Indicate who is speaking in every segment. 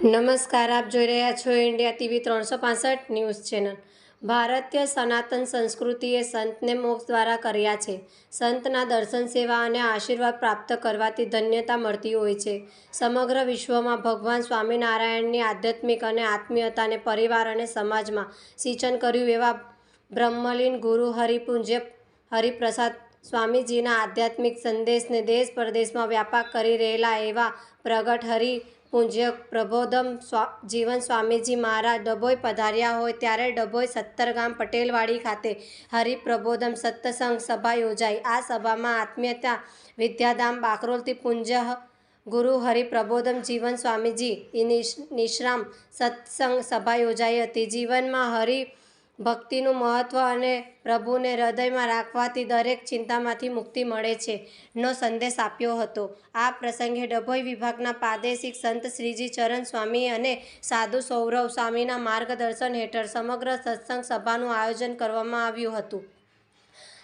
Speaker 1: નમસ્કાર, આપ જોઈ રહ્યા છો ઇન્ડિયા ટીવી ત્રણસો પાસઠ ન્યૂઝ ચેનલ. ભારતીય સનાતન સંસ્કૃતિએ સંતને મોક્ષ દ્વારા કર્યા છે. સંતના દર્શન, સેવા અને આશીર્વાદ પ્રાપ્ત કરવાથી ધન્યતા મળતી હોય છે. સમગ્ર વિશ્વમાં ભગવાન સ્વામિનારાયણની આધ્યાત્મિક અને આત્મીયતાને પરિવાર અને સમાજમાં સિંચન કર્યું એવા બ્રહ્મલીન ગુરુ હરિપુંજ્ય હરિપ્રસાદ સ્વામીજીના આધ્યાત્મિક સંદેશને દેશ પરદેશમાં વ્યાપક કરી રહેલા એવા પ્રગટ હરિ પૂજ્ય પ્રબોધમ જીવન સ્વામીજી મહારાજ ડભોઈ પધાર્યા હોય ત્યારે ડભોઈ સત્તરગામ પટેલવાડી ખાતે હરિપ્રબોધમ સત્સંગ સભા યોજાઈ. આ સભામાં આત્મીયતા, વિદ્યાધામ, બાકરોલથી પૂજ્ય ગુરુ હરિપ્રબોધમ જીવન સ્વામીજી નિશ- નિશ્રામ સત્સંગ સભા યોજાઈ હતી. જીવનમાં હરિ ભક્તિનું મહત્ત્વ અને પ્રભુને હૃદયમાં રાખવાથી દરેક ચિંતામાંથી મુક્તિ મળે છે, નો સંદેશ આપ્યો હતો. આ પ્રસંગે ડભોઈ વિભાગના પ્રાદેશિક સંત શ્રીજી ચરણ સ્વામી અને સાધુ સૌરવ સ્વામીના માર્ગદર્શન હેઠળ સમગ્ર સત્સંગ સભાનું આયોજન કરવામાં આવ્યું હતું.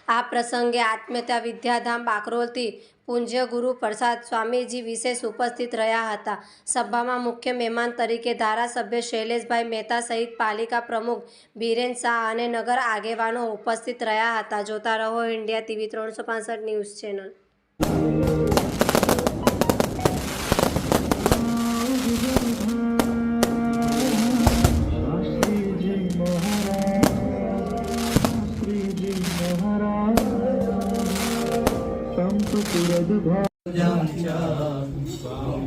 Speaker 1: આ પ્રસંગે આત્મીયતા વિદ્યાધામ બાકરોલથી પૂજ્ય ગુરુ પ્રસાદ સ્વામીજી વિશેષ ઉપસ્થિત રહ્યા હતા. સભામાં મુખ્ય મહેમાન તરીકે ધારાસભ્ય શૈલેષભાઈ મહેતા સહિત પાલિકા પ્રમુખ બીરેન શાહ અને નગર આગેવાનો ઉપસ્થિત રહ્યા હતા. જોતા રહો ઇન્ડિયા ટીવી ત્રણસો ન્યૂઝ ચેનલ.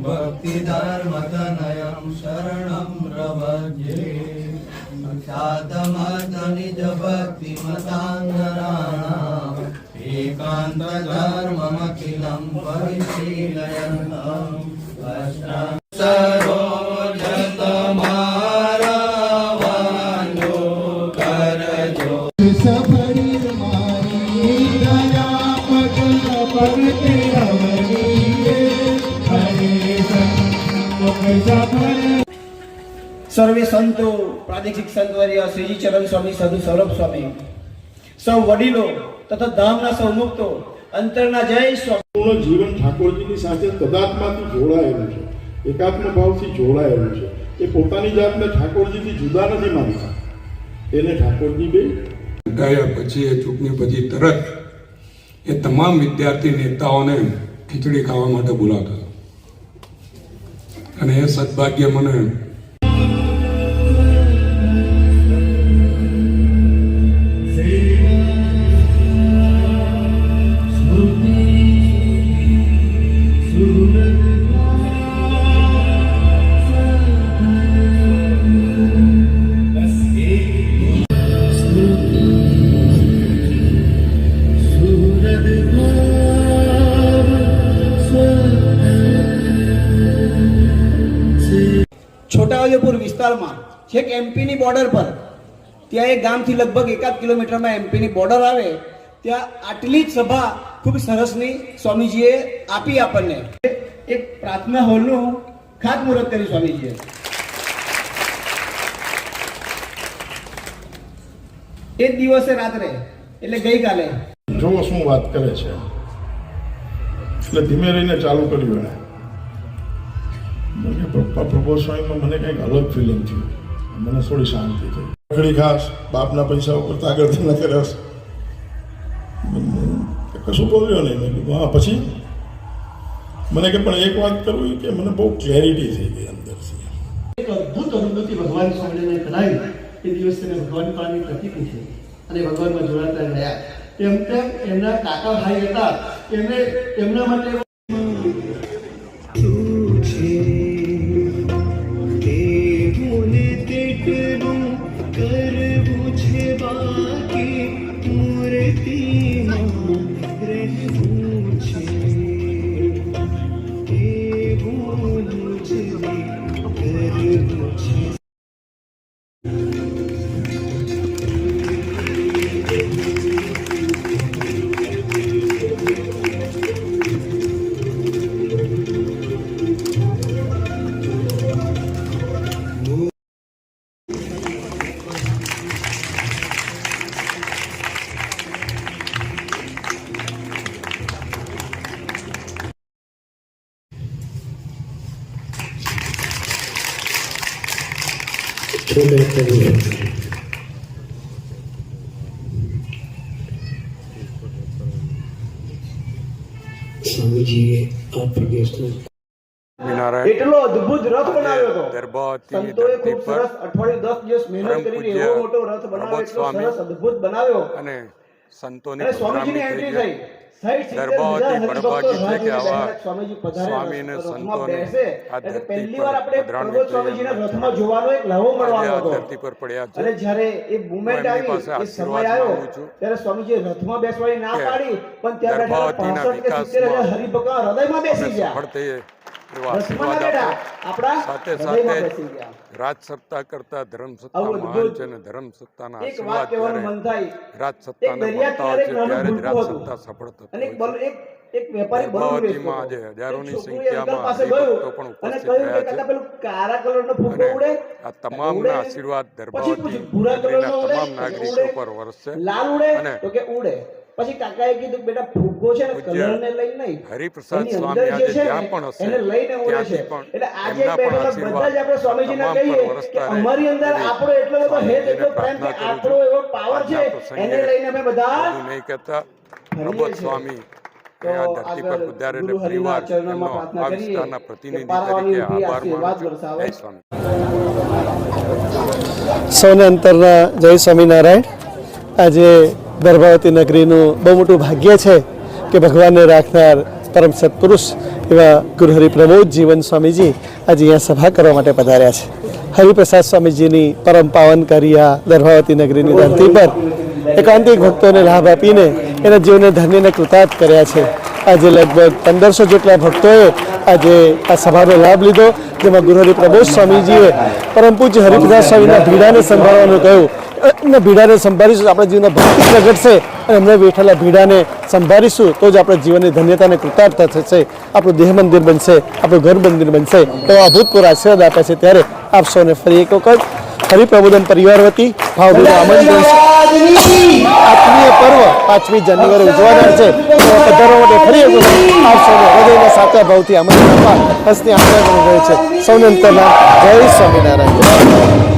Speaker 2: भक्तिधर्मतनयं शरणं प्रपद्ये ख्यातमतनिजभक्तिमताङ्गराणाम् एकान्तधर्ममखिलं परिशीलयन्तम्
Speaker 3: સર્વે સંતો પ્રાદેશિક સંતવર્ય શ્રીજી ચરણ સ્વામી સાધુ સૌરભ સ્વામી. સૌ વડીલો તથા ધામના સૌ મુક્તો અંતરના જય સ્વામી.
Speaker 4: પૂર્ણ જીવન ઠાકોરજીની સાથે તદાત્માથી જોડાયેલું છે. એકાત્મ ભાવથી જોડાયેલું છે. એ પોતાની જાતને ઠાકોરજીથી જુદા નથી માનતા. એને ઠાકોરજી બે
Speaker 5: ગયા પછી એ ચૂંટણી પછી તરત એ તમામ વિદ્યાર્થી નેતાઓને ખીચડી ખાવા માટે બોલાવતા અને એ સદભાગ્ય મને
Speaker 3: છોટાઉદેપુર વિસ્તારમાં, છેક એમપીની બોર્ડર પર, ત્યાં એક ગામથી લગભગ એકાદ કિલોમીટરમાં એમપીની બોર્ડર આવે, ત્યાં આટલી જ સભા ખૂબ સરસની સ્વામીજીએ આપી આપણને. એક પ્રાર્થના હોલનું ખાતમુહૂર્ત કર્યું સ્વામીજીએ. એ દિવસે રાત્રે, એટલે ગઈકાલે.
Speaker 4: જુઓ શું વાત કરે છે. એટલે ધીમે રહીને ચાલુ કર્યું પપ્પા પ્રભુ સ્વામીમાં મને કંઈક અલગ ફિલિંગ થયું. મને થોડી શાંતિ થઈ. રખડી ખાસ બાપના પૈસા ઉપર તાગડ ન કર્યો કશું બોલ્યો નહીં. મેં કીધું, હા, પછી? મને કે પણ એક વાત કરવી કે મને બહુ ક્લેરિટી થઈ ગઈ અંદરથી.
Speaker 6: એક અદ્ભુત અનુભૂતિ ભગવાન સ્વામીને કરાવી. એ દિવસે મેં ભગવાન પાણી પ્રતીકી છે અને ભગવાનમાં જોડાતા રહ્યા. તેમ તેમ એમના કાકા ભાઈ હતા. એમને, એમના માટે 无你，只。
Speaker 7: છોડે કરવું સ્વામીજીએ આ પ્રદેશના
Speaker 3: એટલો અદ્ભુત રથ બનાવ્યો હતો. સંતોએ ખૂબ સરસ અઠવાડિયું દસ દિવસ મહેનત કરીને એવો મોટો રથ બનાવ્યો એટલો સરસ અદ્ભુત બનાવ્યો.
Speaker 5: અને સંતોની
Speaker 3: સ્વામીજીની એન્ટ્રી
Speaker 5: થઈ. બળબાજી
Speaker 3: હરિભક્તો
Speaker 5: છે કે આવા સ્વામીને સંતોને આ ધરતી પર
Speaker 3: લહાવો
Speaker 5: આજે આ ધરતી પર પડ્યા છે.
Speaker 3: અને જ્યારે એ મુમેન્ટ આવી એ સમય આવ્યો
Speaker 5: છું
Speaker 3: ત્યારે સ્વામીજી રથમાં બેસવાની ના પાડી પણ ત્યાં સિત્તેર
Speaker 5: વિકાસમાં
Speaker 3: હરિભક્તો હૃદયમાં બેસી ગયા.
Speaker 5: સફળ થઈએ. સાથે સાથે રાજસત્તા કરતા ધર્મ મહાન છે અને ધર્મ સત્તાના આશીર્વાદ જ્યારે
Speaker 3: મન
Speaker 5: રાજ સત્તાને મળતા હોય છે ત્યારે જ રાજ સત્તા સફળ થતી હોય
Speaker 3: એક વેપારી
Speaker 5: આજે હજારોની સંખ્યામાં
Speaker 3: પાસે
Speaker 5: પણ ઉપસ્થિત થયા છે. અને આ તમામના આશીર્વાદ
Speaker 3: ઉડે?
Speaker 5: તમામ નાગરિકો પર વરસશે અને
Speaker 3: ઉડે. પછી કાકાએ કીધું બેટા ફુગ્ગો છે ને
Speaker 5: કલર
Speaker 3: ને લઈને નહીં.
Speaker 5: હરિપ્રસાદ સ્વામી આજે
Speaker 3: ત્યાં
Speaker 5: જ્યાં પણ હશે
Speaker 3: એને લઈને ઓળે છે.
Speaker 5: ત્યાંથી પણ
Speaker 3: એટલે આજે
Speaker 5: એમના પણ
Speaker 3: બેઠેલા બધા જ આપણે
Speaker 5: આશીર્વાદ
Speaker 3: સ્વામીજીને
Speaker 5: તમામ પર
Speaker 3: કહીએ કે
Speaker 5: વરસતા
Speaker 3: અમારી અંદર આપણો એટલો બધો હેત એટલો પ્રેમ કે
Speaker 5: પ્રાર્થના
Speaker 3: આપણો એવો. પાવર છે એને લઈને અમે બધા
Speaker 5: નહીં કહેતા. પ્રબોધ સ્વામી આ ધરતી પર
Speaker 3: હરિના
Speaker 5: પરિવાર એમનો આ વિસ્તારના પ્રતિનિધિ તરીકે આભાર માનું છું. જય સ્વામી.
Speaker 8: સૌને અંતરના જય સ્વામિનારાયણ. આજે ગર્ભાવતી નગરીનું બહુ મોટું ભાગ્ય છે કે ભગવાનને રાખનાર પરમ સત્પુરુષ એવા ગુરુહરિ પ્રમોદ જીવન સ્વામીજી આજે અહીંયા સભા કરવા માટે પધાર્યા છે. હરિપ્રસાદ સ્વામીજીની પરમ પાવનકારી આ ગર્ભાવતી નગરીની ધરતી પર એકાંતિક ભક્તોને લાભ આપીને એના જીવનને ધન્યને કૃતાર્થ કર્યા છે. આજે લગભગ પંદરસો જેટલા ભક્તોએ આજે આ સભાનો લાભ લીધો, જેમાં ગુરુહરિ પ્રબોધ સ્વામીજીએ પરમ પૂજ્ય હરિપ્રસાદ સ્વામીના ભીડાને સંભાળવાનું કહ્યું. એમના ભીડાને સંભાળીશું, આપણે જીવનમાં ભક્તિ પ્રગટશે અને એમને બેઠેલા ભીડાને સંભાળીશું, તો જ આપણા જીવનની ધન્યતાને કૃતાર્થતા થશે. આપણું દેહ મંદિર બનશે, આપણું ઘર મંદિર બનશે તો અભૂતપૂર્વ આશીર્વાદ આપે છે. ત્યારે આપ સૌને ફરી એક વખત હરિપ્રબોધન પરિવાર વતી ભાવભીનું આમંત્રણ આત્મીય પર્વ પાંચમી જાન્યુઆરી ઉજવાના છે. પધારવા માટે ફરી એક સૌને હૃદયના સાચા ભાવથી આમંત્રણ આપવા હસ્તી આમંત્રણ છે. સૌને અંતરના જય સ્વામિનારાયણ.